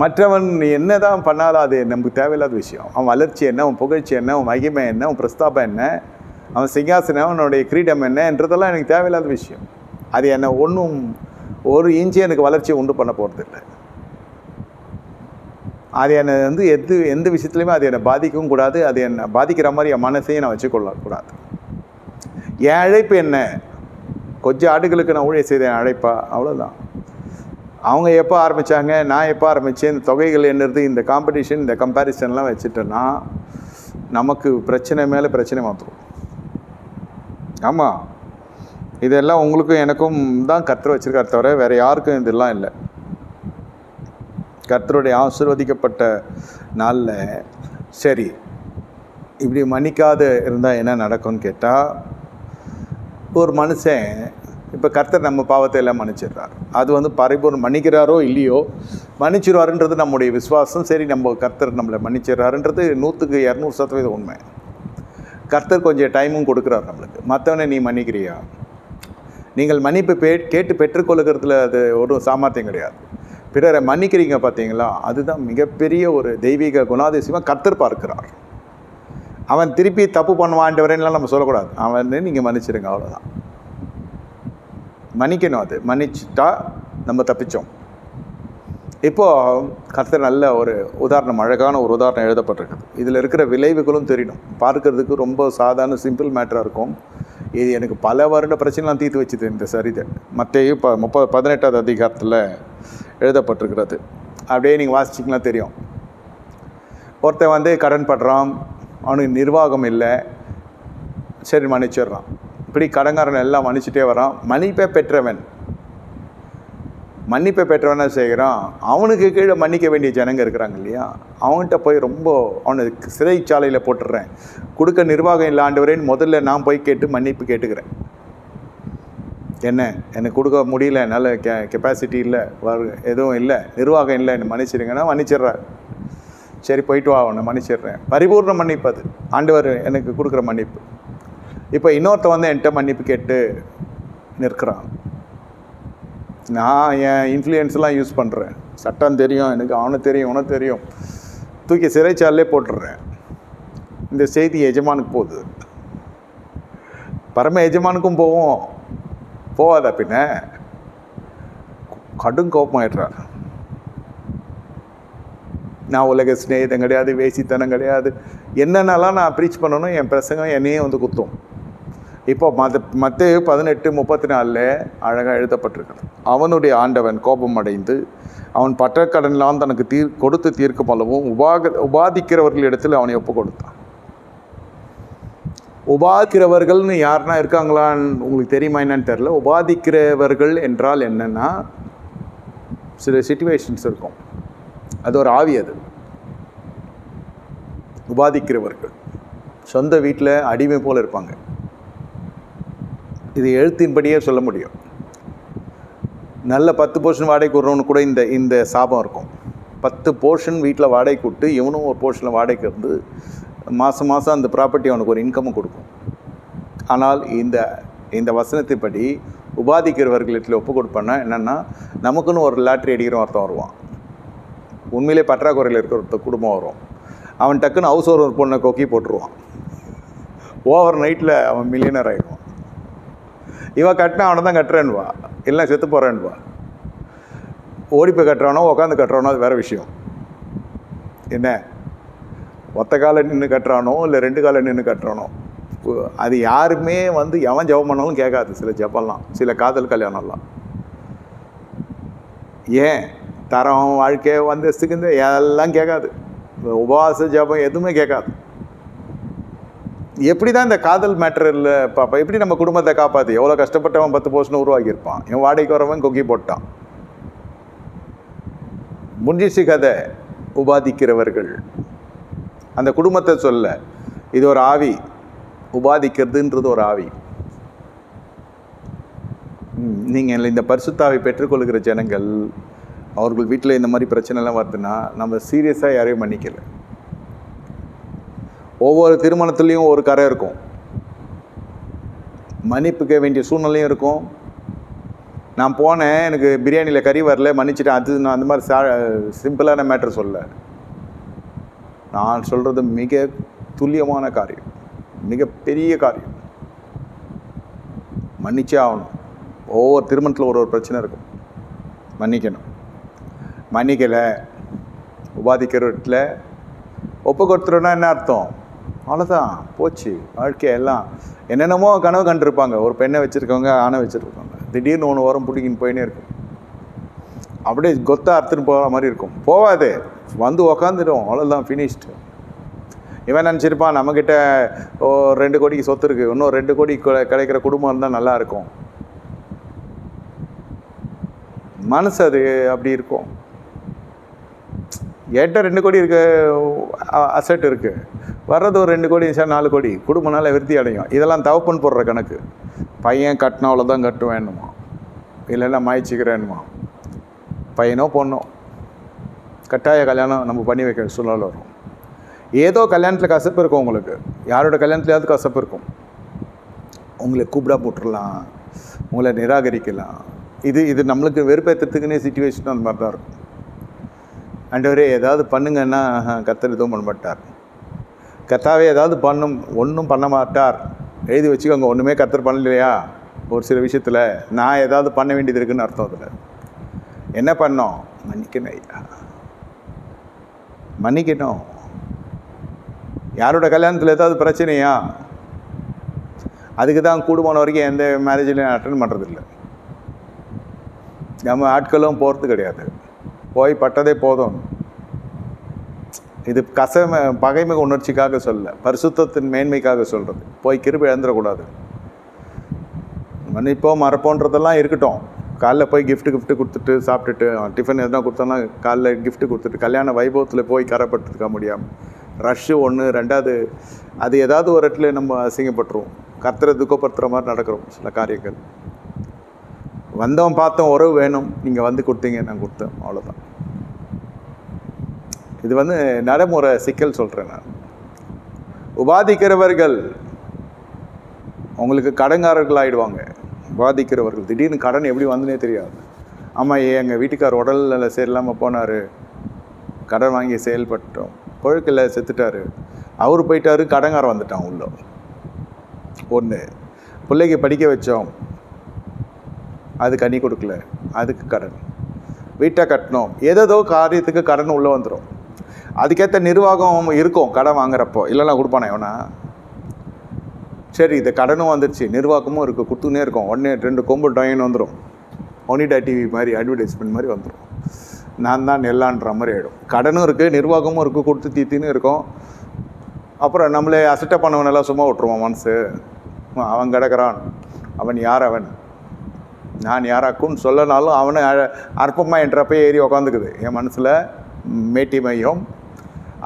மற்றவன் நீ என்ன தான் பண்ணாலும் அது நமக்கு தேவையில்லாத விஷயம். அவன் வளர்ச்சி என்ன அவன் புகழ்ச்சி என்ன அவன் மகிமை என்ன அவன் பிரஸ்தாபம் என்ன அவன் சிங்காசனம் அவனுடைய கிரீடம் என்னன்றதெல்லாம் எனக்கு தேவையில்லாத விஷயம். அது என்னை ஒன்றும் ஒரு இன்ச்சு எனக்கு வளர்ச்சியை உண்டு பண்ண போகிறதில்லை அது என்னை வந்து எது எந்த விஷயத்துலையுமே அது என்னை பாதிக்கவும் கூடாது. அது என்னை பாதிக்கிற மாதிரி என் மனசையும் நான் வச்சுக்கொள்ளக்கூடாது என் அழைப்பு என்ன? கொஞ்சம் ஆடுகளுக்கு நான் ஊழிய செய்தேன் அழைப்பா? அவ்வளோதான் அவங்க எப்போ ஆரம்பித்தாங்க நான் எப்போ ஆரம்பித்தேன் இந்த தொகைகள் என்னது இந்த காம்படிஷன் இந்த கம்பேரிசன்லாம் வச்சுட்டோன்னா நமக்கு பிரச்சனை மேலே பிரச்சனை மாற்றுவோம் ஆமாம் இதெல்லாம் உங்களுக்கும் எனக்கும் தான் கர்த்தர் வச்சுருக்கார் தவிர வேறு யாருக்கும் இதெல்லாம் இல்லை. கர்த்தருடைய ஆசீர்வதிக்கப்பட்ட நாளில் சரி இப்படி மன்னிக்காத இருந்தால் என்ன நடக்கும்னு கேட்டால் ஒரு மனுஷன் இப்போ கர்த்தர் நம்ம பாவத்தை எல்லாம் மன்னிச்சிடுறார். அது வந்து பரிபூர்ணம் மன்னிக்கிறாரோ இல்லையோ மன்னிச்சிருவாருன்றது நம்முடைய விசுவாசம். சரி நம்ம கர்த்தர் நம்மளை மன்னிச்சிடுறாருன்றது நூற்றுக்கு இரநூறு சதவீதம் உண்மை. கர்த்தர் கொஞ்சம் டைமும் கொடுக்குறார் நம்மளுக்கு. மற்றவனை நீ மன்னிக்கிறியா? நீங்கள் மன்னிப்பு பே கேட்டு பெற்றுக்கொள்ளுகிறதுல அது ஒரு சாமர்த்தியம் கிடையாது. பிறரை மன்னிக்கிறீங்க பார்த்தீங்களா? அதுதான் மிகப்பெரிய ஒரு தெய்வீக குணாதிசயமாக கர்த்தர் பார்க்கிறார். அவன் திருப்பி தப்பு பண்ணுவான்றவரேன்லாம் நம்ம சொல்லக்கூடாது. அவன் நீங்கள் மன்னிச்சிடுங்க அவ்வளோதான் மன்னிக்கணும் அது. மன்னிச்சுட்டா நம்ம தப்பிச்சோம். இப்போது கர்த்தர் நல்ல ஒரு உதாரணம் அழகான ஒரு உதாரணம் எழுதப்பட்டிருக்குது. இதில் இருக்கிற விளைவுகளும் தெரியணும் பார்க்கறதுக்கு ரொம்ப சாதாரண சிம்பிள் மேட்டராக இருக்கும். இது எனக்கு பல வருட பிரச்சனைலாம் தீர்த்து வச்சுது இந்த சரிதை மற்றையும் இப்போ முப்பது பதினெட்டாவது அதிகாரத்தில் எழுதப்பட்டிருக்கிறது. அப்படியே நீங்கள் வாசிச்சிங்கன்னா தெரியும். ஒருத்தன் வந்து கடன் படுறான். அவனுக்கு நிர்வாகம் இல்லை. சரி மன்னிச்சிடுறான். இப்படி கடன்காரன் எல்லாம் மன்னிச்சிட்டே வரான். மன்னிப்பை பெற்றவன். மன்னிப்பை பெற்றவன செய்கிறான்? அவனுக்கு கீழே மன்னிக்க வேண்டிய ஜனங்க இருக்கிறாங்க இல்லையா? அவன்கிட்ட போய் ரொம்ப அவனை சிறைச்சாலையில் போட்டுடுறேன். கொடுக்க நிர்வாகம் இல்லை ஆண்டவரேன்னு முதல்ல நான் போய் கேட்டு மன்னிப்பு கேட்டுக்கிறேன். என்ன? எனக்கு கொடுக்க முடியல. என்னால் கெ கெப்பாசிட்டி இல்லை. வரு எதுவும் இல்லை. நிர்வாகம் இல்லை. என்ன மன்னிச்சிடுங்கன்னா மன்னிச்சிடுறார். சரி போயிட்டு வா. அவனை மன்னிச்சிடுறேன். பரிபூர்ண மன்னிப்பு அது. ஆண்டவர் எனக்கு கொடுக்குற மன்னிப்பு. இப்போ இன்னொருத்த வந்து என்கிட்ட மன்னிப்பு கேட்டு நிற்கிறான். நான் என் இன்ஃப்ளூயன்ஸ்லாம் யூஸ் பண்ணுறேன் சட்டம் தெரியும் எனக்கு அவனை தெரியும் உனக்கு தெரியும். தூக்கி சிறைச்சாலே போட்டுடுறேன். இந்த செய்தி எஜமானுக்கு போகுது. பரம எஜமானுக்கும் போவோம் போவாதா பின்ன? கடும் கோபமாயிடுறார் நான் உலக சிநேகிதம் கிடையாது வேசித்தனம் கிடையாது. என்னென்னலாம் நான் ப்ரீச் பண்ணணும் என் பிரசங்கம் என்னையே வந்து குத்தும். இப்போ மத மற்ற பதினெட்டு முப்பத்தி நாலில் அழகாக எழுதப்பட்டிருக்கிறது. அவனுடைய ஆண்டவன் கோபம் அடைந்து அவன் பட்டக்கடன்லாம் தனக்கு தீர் கொடுத்து தீர்க்கும் அளவும் உபாக உபாதிக்கிறவர்களிடத்தில் அவனை ஒப்பு கொடுத்தான். உபாதிக்கிறவர்கள்னு யாருன்னா இருக்காங்களான்னு உங்களுக்கு தெரியுமா என்னன்னு தெரில உபாதிக்கிறவர்கள் என்றால் என்னென்னா சில சுச்சுவேஷன்ஸ் இருக்கும். அது ஒரு ஆவி அது. உபாதிக்கிறவர்கள். சொந்த வீட்டில் அடிமை போல் இருப்பாங்க. இது எழுத்தின்படியே சொல்ல முடியும். நல்ல பத்து போர்ஷன் வாடகைக்கு விட்றவனு கூட இந்த இந்த சாபம் இருக்கும். பத்து போர்ஷன் வீட்டில் வாடகைக்கு விட்டு இவனும் ஒரு போர்ஷனில் வாடகைக்கு இருந்து மாதம் மாதம் அந்த ப்ராப்பர்ட்டி அவனுக்கு ஒரு இன்கம்மை கொடுக்கும். ஆனால் இந்த இந்த வசனத்தைப்படி உபாதிக்கிறவர்களிடத்தில் ஒப்பு கொடுப்பேன்னா என்னென்னா நமக்குன்னு ஒரு லாட்ரி அடிக்கிற ஒருத்தன் வருவான். உண்மையிலே பற்றாக்குறையில் இருக்கிற ஒருத்த குடும்பம் வரும். அவன் டக்குன்னு ஹவுஸ் ஓனர் பொண்ணை கொக்கி போட்டுருவான். ஓவர் நைட்டில் அவன் மில்லியனர் ஆகிடுவான் இவன் கட்டினா அவனை தான் கட்டுறேன்வா இல்லை செத்து போகிறேன்வா ஓடி போய் கட்டுறானோ உட்காந்து கட்டுறானோ அது வேறு விஷயம். என்ன? ஒத்த காலை நின்று கட்டுறானோ இல்லை ரெண்டு காலை நின்று கட்டுறானோ? அது யாருமே வந்து எவன் ஜெபம் பண்ணாலும் கேட்காது சில ஜெபம்லாம் சில காதல் கல்யாணம்லாம். ஏன்? தரம் வாழ்க்கை வந்து எல்லாம் கேட்காது. உபவாச ஜெபம் எதுவுமே கேட்காது. எப்படி தான் இந்த காதல் மேட்டரில் பாப்பா எப்படி நம்ம குடும்பத்தை காப்பாற்றி எவ்வளோ கஷ்டப்பட்டவன் பத்து போர்ஷன் உருவாக்கியிருப்பான் என் வாடகைக்கு வரவன் கொக்கி போட்டான். முடிஞ்சிச்சு கதை உபாதிக்கிறவர்கள். அந்த குடும்பத்தை சொல்ல இது ஒரு ஆவி உபாதிக்கிறதுன்றது ஒரு ஆவி. நீங்கள் இந்த பரிசுத்தாவை பெற்றுக்கொள்கிற ஜனங்கள் அவர்கள் வீட்டில் இந்த மாதிரி பிரச்சனைலாம் வருதுன்னா நம்ம சீரியஸாக யாரையும் மன்னிக்கலை. ஒவ்வொரு திருமணத்துலேயும் ஒரு கரை இருக்கும். மன்னிப்புக்க வேண்டிய சூழ்நிலையும் இருக்கும். நான் போனேன் எனக்கு பிரியாணியில் கறி வரல மன்னிச்சிட்டேன். அது நான் அந்த மாதிரி சா சிம்பிளான மேட்ரு சொல்ல நான் சொல்கிறது மிக துல்லியமான காரியம். மிக பெரிய காரியம். மன்னிச்சே ஆகணும். ஒவ்வொரு திருமணத்தில் ஒரு ஒரு பிரச்சனை இருக்கும். மன்னிக்கணும். மன்னிக்கலை. உபாதிக்கிற ஒப்பு கொடுத்துருன்னா என்ன அர்த்தம்? அவ்வளோதான் போச்சு. வாழ்க்கையெல்லாம் என்னென்னமோ கனவு கண்டிருப்பாங்க. ஒரு பெண்ணை வச்சுருக்கவங்க ஆணை வச்சுருப்பாங்க திடீர்னு ஒன்று ஓரம் பிடிக்கின்னு போயினே இருக்கும். அப்படியே கொத்தா அறுத்துன்னு போகிற மாதிரி இருக்கும். போகாதே வந்து உக்காந்துடும். அவ்வளோதான் ஃபினிஷ்டு இவன் நினச்சிருப்பான் நம்மக்கிட்ட ஓ ரெண்டு கோடிக்கு சொத்து இருக்குது இன்னும் ரெண்டு கோடி கிடைக்கிற குடும்பம் இருந்தால் நல்லா இருக்கும். மனசு அது அப்படி இருக்கும். என்கிட்ட ரெண்டு கோடி இருக்க அசட் இருக்குது வர்றது ஒரு ரெண்டு கோடி சார் நாலு கோடி. குடும்பனால விருத்தி அடையும். இதெல்லாம் தவப்பன் போடுற கணக்கு. பையன் கட்டினா அவ்வளோதான் கட்டுவேன்னுமா? இல்லைன்னா மாய்ச்சிக்கிறேன்னுமா? பையனோ பொண்ணோ. கட்டாய கல்யாணம் நம்ம பண்ணி வைக்க சூழல் வரும். ஏதோ கல்யாணத்தில் கசப்பு இருக்கும் உங்களுக்கு. யாரோட கல்யாணத்துலையாவது கசப்பு இருக்கும். உங்களை கூப்பிடா போட்டுடலாம் உங்களை நிராகரிக்கலாம். இது இது நம்மளுக்கு வெறுப்பேற்றத்துக்குன்னே சுச்சுவேஷன் அந்த மாதிரி தான் இருக்கும். அண்டவரே ஏதாவது பண்ணுங்கன்னா கத்தர் எதுவும் பண்ண மாட்டார். கத்தாவே ஏதாவது பண்ணும் ஒன்றும் பண்ண மாட்டார். எழுதி வச்சுக்கோங்க ஒன்றுமே கத்தர் பண்ணலையா? ஒரு சில விஷயத்தில் நான் ஏதாவது பண்ண வேண்டியது இருக்குன்னு அர்த்தம் அதில். என்ன பண்ணோம்? மன்னிக்கணும் ஐயா. மன்னிக்கணும். யாரோட கல்யாணத்தில் ஏதாவது பிரச்சனையா? அதுக்கு தான் கூடுமான வரைக்கும் எந்த மேரேஜ்லையும் அட்டன் பண்ணுறதில்ல நம்ம ஆட்களும் போகிறது கிடையாது. போய் பட்டதே போதும். இது கசம பகைமை உணர்ச்சிக்காக சொல்ல பரிசுத்தத்தின் மேன்மைக்காக சொல்கிறது போய் கிருபி இழந்துடக்கூடாது. மன்னிப்போம் மறப்போன்றதெல்லாம் இருக்கட்டும். காலைல போய் கிஃப்ட்டு கிஃப்ட்டு கொடுத்துட்டு சாப்பிட்டுட்டு டிஃபன் எதுனா கொடுத்தோன்னா காலைல கிஃப்ட்டு கொடுத்துட்டு கல்யாண வைபவத்தில் போய் கரப்பட்டுருக்க முடியாமல் ரஷ்ஷு ஒன்று ரெண்டாவது அது ஏதாவது ஒரு இடத்துல நம்ம அசிங்கப்பட்டுருவோம். கத்துற துக்கப்படுத்துகிற மாதிரி நடக்கிறோம் சில காரியங்கள். வந்தவன் பார்த்தோம் உறவு வேணும். நீங்கள் வந்து கொடுத்தீங்க நான் கொடுத்தேன். அவ்வளோதான் இது வந்து நடைமுறை சிக்கல் சொல்கிறேன் நான். உபாதிக்கிறவர்கள் அவங்களுக்கு கடங்காரர்கள் ஆகிடுவாங்க உபாதிக்கிறவர்கள் திடீர்னு கடன் எப்படி வந்துனே தெரியாது. ஆமாம் ஏ எங்கள் வீட்டுக்கார் உடல்ல சரியில்லாமல் போனார். கடன் வாங்கி செயல்பட்டோம். கொழுக்கில் செத்துட்டார். அவர் போயிட்டாரு கடங்காரம் வந்துட்டான் உள்ள. ஒன்று பிள்ளைக்கு படிக்க வச்சோம். அது கனி கொடுக்கல. அதுக்கு கடன். வீட்டை கட்டணும் ஏதேதோ காரியத்துக்கு கடன் உள்ளே வந்துடும் அதுக்கேற்ற நிர்வாகம் இருக்கும் கடன் வாங்குறப்போ. இல்லைலாம் கொடுப்பானே எவனா சரி இது கடனும் வந்துருச்சு நிர்வாகமும் இருக்குது கொடுத்துனே இருக்கும். உடனே ரெண்டு கொம்பு டொயின் வந்துடும் ஒனிடா டிவி மாதிரி அட்வர்டைஸ்மெண்ட் மாதிரி வந்துடும் நான் தான் நெல்லான்ற மாதிரி ஆகிடும் கடனும் இருக்குது நிர்வாகமும் இருக்குது கொடுத்து தீத்தின்னு இருக்கும். அப்புறம் நம்மளே அசட்டை பண்ணவனெல்லாம் சும்மா விட்ருவோம் மனசு. அவன் கிடக்கிறான். அவன் யார் அவன்? நான் யாராக்குன்னு சொல்லனாலும் அவனை அற்பமாக என்றப்ப ஏறி உக்காந்துக்குது. என் மனசில் மேட்டி மையம்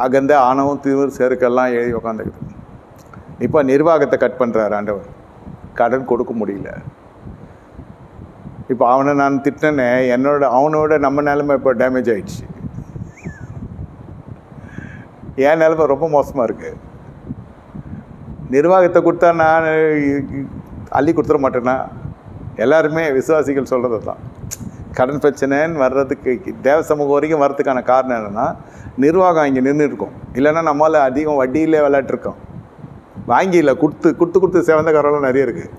அகந்த ஆணவம் திருவர் செருக்கெல்லாம் ஏறி உக்காந்துக்குது. இப்போ நிர்வாகத்தை கட் பண்ணுறாரு ஆண்டவர். கடன் கொடுக்க முடியல. இப்போ அவனை நான் திட்டினேனே என்னோட அவனோட நம்ம நிலமை இப்போ டேமேஜ் ஆயிடுச்சு. என் நிலமை ரொம்ப மோசமாக இருக்குது நிர்வாகத்தை கொடுத்தா நான் அள்ளி கொடுத்துட மாட்டேன்னா எல்லாருமே விசுவாசிகள் சொல்கிறது தான் கடன் பிரச்சனைன்னு வர்றதுக்கு தேவ சமூகம் வரைக்கும் வர்றதுக்கான காரணம் என்னென்னா நிர்வாகம் இங்கே நின்று இருக்கும் இல்லைன்னா நம்மளால் அதிகம் வட்டியிலே விளையாட்டுருக்கோம். வாங்கி இல்லை கொடுத்து கொடுத்து கொடுத்து சிவந்த காரெல்லாம் நிறைய இருக்குது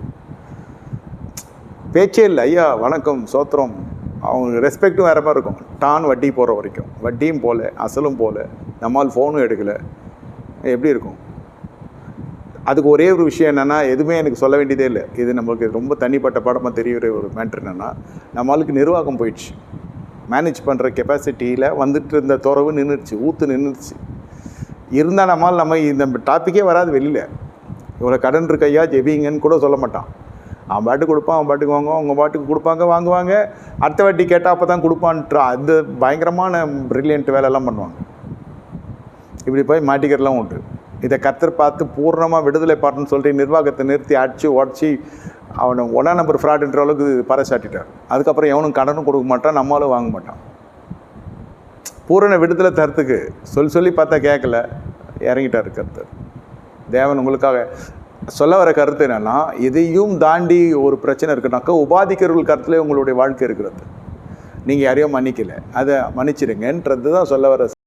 பேச்சே இல்லை. ஐயா வணக்கம் சோத்திரம். அவங்க ரெஸ்பெக்ட்டும் வேறு மாதிரி இருக்கும். டான் வட்டி போகிற வரைக்கும். வட்டியும் போகல அசலும் போகல நம்மால் ஃபோனும் எடுக்கலை. எப்படி இருக்கும்? அதுக்கு ஒரே ஒரு விஷயம் என்னென்னா எதுவுமே எனக்கு சொல்ல வேண்டியதே இல்லை. இது நம்மளுக்கு ரொம்ப தனிப்பட்ட படமாக தெரியுற ஒரு மேட்ரு என்னென்னா நம்மளுக்கு நிர்வாகம் போயிடுச்சு. மேனேஜ் பண்ணுற கெப்பாசிட்டியில் வந்துட்டு இருந்த துறவு நின்றுச்சு ஊற்று நின்றுச்சு இருந்தால் நம்மால் நம்ம இந்த டாப்பிக்கே வராது வெளியில். இவ்வளோ கடன் இருக்கையா ஜெபிங்கன்னு கூட சொல்ல மாட்டான். அவன் பாட்டுக்கு கொடுப்பான் அவன் பாட்டுக்கு வாங்குவான் அவங்க பாட்டுக்கு கொடுப்பாங்க வாங்குவாங்க. அடுத்த வாட்டி கேட்டால் அப்போ தான் கொடுப்பான்ட்டு அந்த பயங்கரமான ப்ரில்லியன்ட் வேலையெல்லாம் பண்ணுவாங்க. இப்படி போய் மாட்டிக்கிறதுலாம் உண்டு. இதை கத்தர் பார்த்து பூர்ணமாக விடுதலை பாட்டுன்னு சொல்லிட்டு நிர்வாகத்தை நிறுத்தி அடித்து உடச்சி அவனை ஒன்றா நம்பர் ஃப்ராடுன்ற அளவுக்கு பறைசாட்டிட்டார் அதுக்கப்புறம் எவனும் கடனும் கொடுக்க மாட்டான் நம்மளும் வாங்க மாட்டான். பூரண விடுதலை தரத்துக்கு சொல்லி சொல்லி பார்த்தா கேட்கல இறங்கிட்டார் கருத்தர். தேவன் உங்களுக்காக சொல்ல வர கருத்து என்னன்னா இதையும் தாண்டி ஒரு பிரச்சனை இருக்குனாக்கா உபாதிக்கிறவர்கள் கருத்துலேயே உங்களுடைய வாழ்க்கை இருக்கிறது. நீங்கள் யாரையும் மன்னிக்கலை. அதை மன்னிச்சிடுங்கன்றது தான் சொல்ல வர